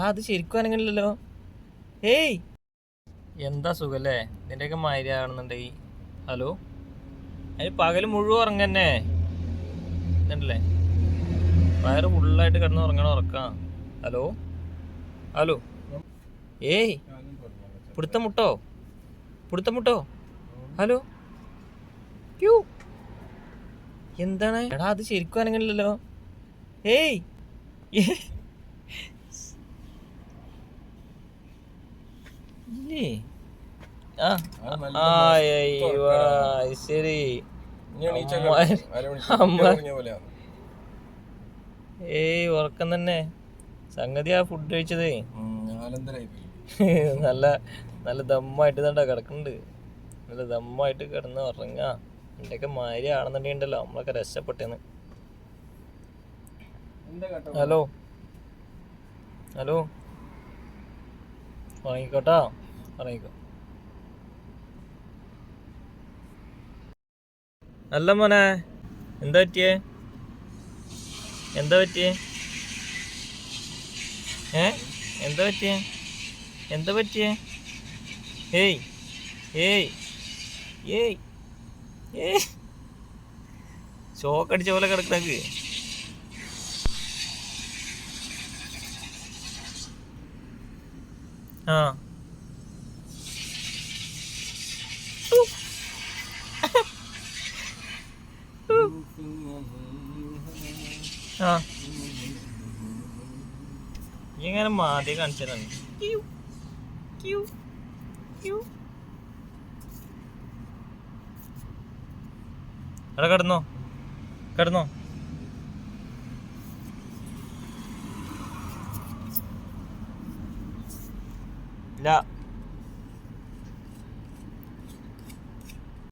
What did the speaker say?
എടാ അത് ശരിക്കും അനങ്ങില്ലല്ലോ ഏയ്. എന്താ സുഖല്ലേ? നിന്റെയൊക്കെ മാതിരി ആണെന്നുണ്ടെങ്കിൽ ഹലോ? അതിന് പകൽ മുഴുവൻ ഉറങ്ങന്നെ. ഇതുണ്ടല്ലേ? വയറ് ഫുള്ളായിട്ട് കിടന്ന് ഉറങ്ങണ ഉറക്കാം. ഹലോ? ഹലോ? ഏയ്. പിടുത്തം മുട്ടോ മുട്ടോ ഹലോ? ക്യൂ എന്താണ്? എടാ അത് ശരിക്കും അനങ്ങില്ലല്ലോ ഏയ്. ഇല്ലേ? ആ ആ ശരി. ഏയ് ഉറക്കം തന്നെ. സംഗതി ആ ഫുഡ് കഴിച്ചതേ നല്ല നല്ല ദമ്മായിട്ട് തണ്ട കിടക്കുന്നുണ്ട് നല്ല ദമ്മായിട്ട് കിടന്ന് ഉറങ്ങാ. എന്റെയൊക്കെ മാരി ആണെന്നുണ്ടെങ്കിണ്ടല്ലോ നമ്മളൊക്കെ രക്ഷപ്പെട്ടേന്ന്. ഹലോ. ഹലോ. ഉറങ്ങിക്കോട്ടാ ഉറങ്ങിക്കോ അല്ല മോനെ എന്താ പറ്റിയേ? എന്താ പറ്റിയേ? ഏ? എന്താ പറ്റിയേ? എന്താ പറ്റിയേ? ഏയ് ഏയ് ഏയ് ഏയ്. ഷോക്ക് അടിച്ച പോലെ കിടക്കണക്ക്. ഇങ്ങനെ മാതി കാണിച്ചതാണ്. അവിടെ കിടന്നോ. കിടന്നോ. ഇല്ല